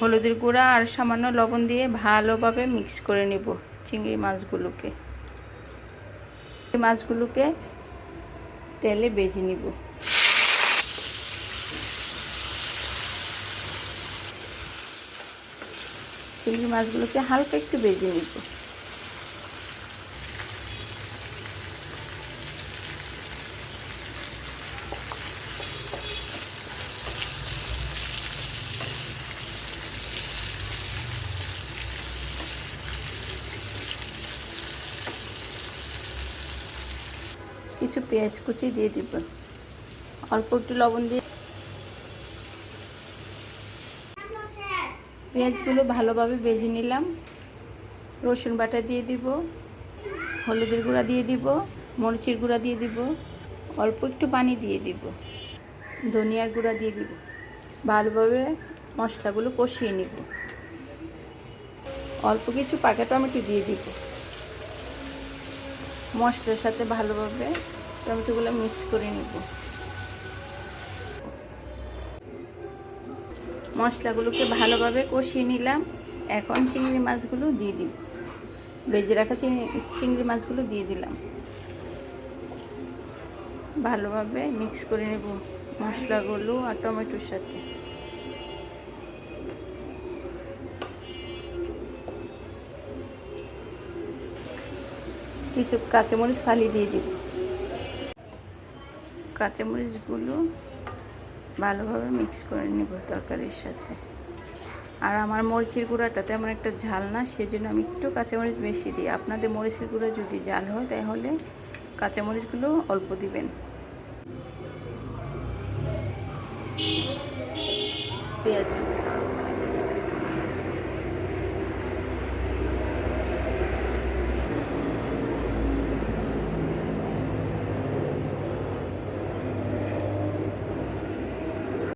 হলুদের গুঁড়া আর সামান্য লবণ দিয়ে ভালোভাবে মিক্স করে নেব চিংড়ি মাছগুলোকে। মাছগুলোকে তেলে বেজে নিব। চিংড়ি মাছগুলোকে হালকা একটু বেজে নিব। কিছু পেঁয়াজ কুচি দিয়ে দিব। অল্প একটু লবণ দিয়ে পেঁয়াজগুলো ভালোভাবে বেজে নিলাম। রসুন বাটা দিয়ে দিব, হলুদের গুঁড়া দিয়ে দিব, মরিচের গুঁড়া দিয়ে দিব, অল্প একটু পানি দিয়ে দিব। ধনিয়ার গুঁড়া দিয়ে দিব। ভালোভাবে মশলাগুলো কষিয়ে নিব। অল্প কিছু পাকা টমেটো দিয়ে দিব। মশলার সাথে ভালোভাবে টমেটোগুলো মিক্স করে নিব। মশলাগুলোকে ভালোভাবে কষিয়ে নিলাম। এখন চিংড়ি মাছগুলো দিয়ে দিব ভেজে রাখা চিংড়ি মাছগুলো দিয়ে দিলাম। ভালোভাবে মিক্স করে নেব মশলাগুলো আর টমেটোর সাথে। কিছু কাঁচামরিচ ফালি দিয়ে দিব। কাঁচামরিচগুলো ভালোভাবে মিক্স করে নেব তরকারির সাথে। আর আমার মরিচের গুঁড়াটা তেমন একটা ঝাল না, সেজন্য আমি একটু কাঁচামরিচ বেশি দিই। আপনাদের মরিচের গুঁড়া যদি ঝাল হয়, তাহলে কাঁচামরিচগুলো অল্প দিবেন। পেঁয়াজ।